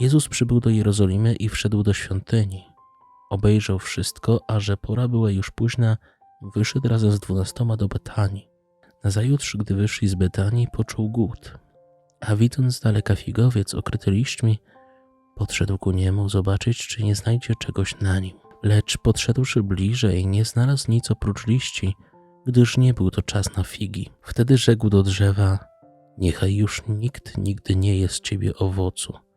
Jezus przybył do Jerozolimy i wszedł do świątyni. Obejrzał wszystko, a że pora była już późna, wyszedł razem z dwunastoma do Betanii. Nazajutrz, gdy wyszli z Betanii, poczuł głód. A widząc daleka figowiec okryty liśćmi, podszedł ku niemu zobaczyć, czy nie znajdzie czegoś na nim. Lecz podszedłszy bliżej, nie znalazł nic oprócz liści, gdyż nie był to czas na figi. Wtedy rzekł do drzewa: Niechaj już nikt nigdy nie je z ciebie owocu.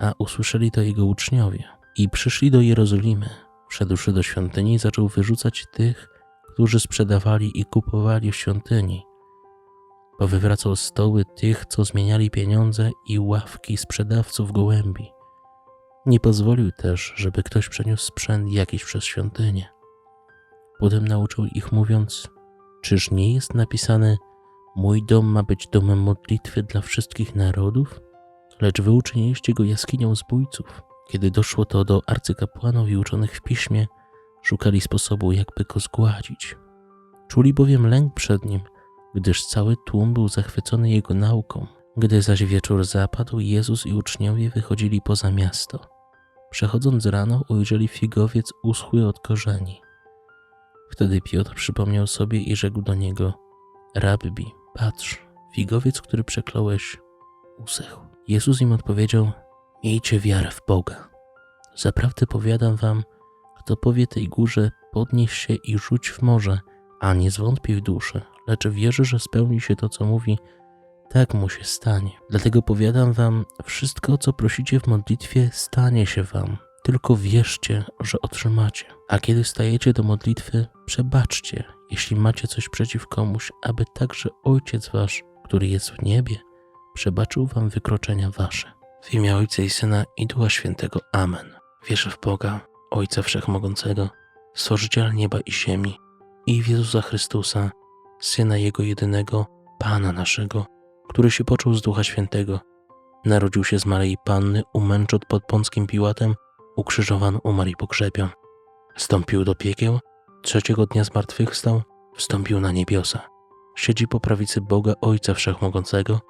A usłyszeli to jego uczniowie i przyszli do Jerozolimy. Wszedłszy do świątyni, zaczął wyrzucać tych, którzy sprzedawali i kupowali w świątyni. Powywracał stoły tych, co zmieniali pieniądze i ławki sprzedawców gołębi. Nie pozwolił też, żeby ktoś przeniósł sprzęt jakiś przez świątynię. Potem nauczył ich, mówiąc: Czyż nie jest napisane: Mój dom ma być domem modlitwy dla wszystkich narodów? Lecz wy uczyniliście go jaskinią zbójców. Kiedy doszło to do arcykapłanów i uczonych w piśmie, szukali sposobu, jakby go zgładzić. Czuli bowiem lęk przed nim, gdyż cały tłum był zachwycony jego nauką. Gdy zaś wieczór zapadł, Jezus i uczniowie wychodzili poza miasto. Przechodząc rano, ujrzeli figowiec uschły od korzeni. Wtedy Piotr przypomniał sobie i rzekł do niego: Rabbi, patrz, figowiec, który przekląłeś, usechł. Jezus im odpowiedział: Miejcie wiarę w Boga. Zaprawdę powiadam wam, kto powie tej górze, podnieś się i rzuć w morze, a nie zwątpi w duszy, lecz wierzy, że spełni się to, co mówi, tak mu się stanie. Dlatego powiadam wam, wszystko, co prosicie w modlitwie, stanie się wam. Tylko wierzcie, że otrzymacie. A kiedy stajecie do modlitwy, przebaczcie, jeśli macie coś przeciw komuś, aby także Ojciec Wasz, który jest w niebie, przebaczył wam wykroczenia Wasze. W imię Ojca i Syna i Ducha Świętego. Amen. Wierzę w Boga, Ojca Wszechmogącego, Stworzyciela nieba i ziemi i w Jezusa Chrystusa, Syna Jego jedynego, Pana naszego, który się począł z Ducha Świętego. Narodził się z Maryi Panny, umęczot pod Pąckim Piłatem, ukrzyżowany, umarł i pogrzebion. Wstąpił do piekieł, trzeciego dnia zmartwychwstał, wstąpił na niebiosa. Siedzi po prawicy Boga Ojca Wszechmogącego,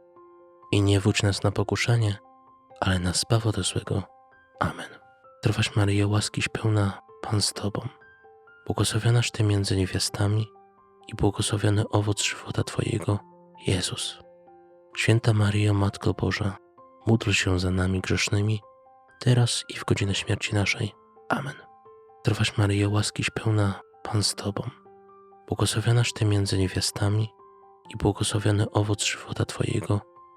I nie wódź nas na pokuszenie, ale nas zbaw ode złego. Amen. Trwaś Maryjo, łaskiś pełna, Pan z Tobą. Błogosławionaś Ty między niewiastami i błogosławiony owoc żywota Twojego, Jezus. Święta Maryjo, Matko Boża, módl się za nami grzesznymi, teraz i w godzinę śmierci naszej. Amen. Trwaś Maryjo, łaskiś pełna, Pan z Tobą. Błogosławionaś Ty między niewiastami i błogosławiony owoc żywota Twojego,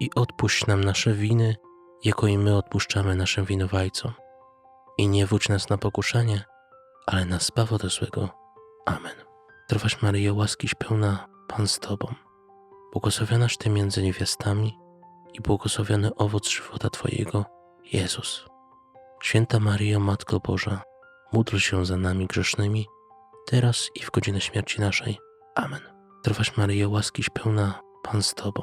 i odpuść nam nasze winy, jako i my odpuszczamy naszym winowajcom. I nie wódź nas na pokuszenie, ale nas zbaw ode złego. Amen. Trwaś Maryjo, łaskiś pełna, Pan z Tobą. Błogosławionaś Ty między niewiastami i błogosławiony owoc żywota Twojego, Jezus. Święta Maryjo, Matko Boża, módl się za nami grzesznymi, teraz i w godzinę śmierci naszej. Amen. Trwaś Maryjo, łaskiś pełna, Pan z Tobą.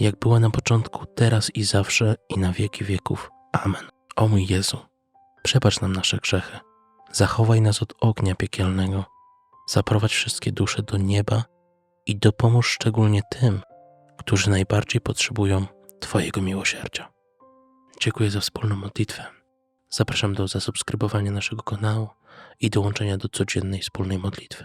jak była na początku, teraz i zawsze i na wieki wieków. Amen. O mój Jezu, przebacz nam nasze grzechy, zachowaj nas od ognia piekielnego, zaprowadź wszystkie dusze do nieba i dopomóż szczególnie tym, którzy najbardziej potrzebują Twojego miłosierdzia. Dziękuję za wspólną modlitwę. Zapraszam do zasubskrybowania naszego kanału i dołączenia do codziennej wspólnej modlitwy.